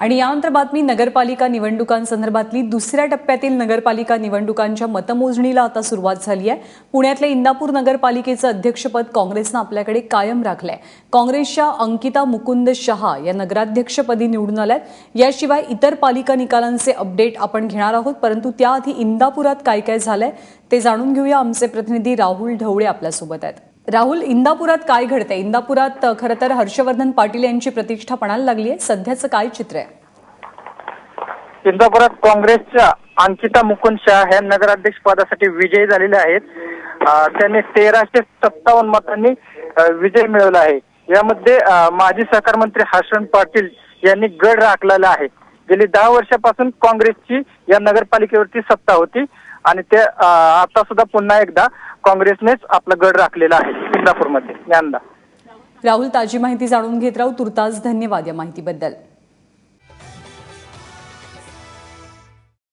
आणि यानंतर बातमी नगरपालिका निवडणुकांसंदर्भातली. दुसऱ्या टप्प्यातील नगरपालिका निवडणुकांच्या मतमोजणीला आता सुरुवात झाली आहे. पुण्यातल्या इंदापूर नगरपालिकेचं अध्यक्षपद काँग्रेसनं आपल्याकडे कायम राखलंय. काँग्रेसच्या अंकिता मुकुंद शहा या नगराध्यक्षपदी निवडून आल्यात. याशिवाय इतर पालिका निकालांचे अपडेट आपण घेणार आहोत परंतु त्याआधी इंदापुरात काय काय झालंय ते जाणून घेऊया. आमचे प्रतिनिधी राहुल ढवळे आपल्यासोबत आहेत. राहुल इंदापुरात काय घडतंय? इंदापुरात खर खरं तर हर्षवर्धन पाटील यांची प्रतिष्ठा पणाला लागली आहे. सध्याचं काय चित्र आहे? इंदापुरात काँग्रेसच्या अंकिता मुकुंद शाह या नगराध्यक्ष पदासाठी विजयी झालेले आहेत. त्यांनी तेराशे सत्तावन्न मतांनी विजय मिळवला आहे. यामध्ये माजी सहकार मंत्री हर्षण पाटील यांनी गड राखलेला आहे. गेली दहा वर्षापासून काँग्रेसची या नगरपालिकेवरती सत्ता होती. आणि ते आता सुद्धा पुन्हा एकदा काँग्रेसनेच आपला गड राखलेला आहे सिंगापूरमध्ये यंदा. राहुल ताजी माहिती जाणून घेत राहू. तुर्तास धन्यवाद या माहितीबद्दल.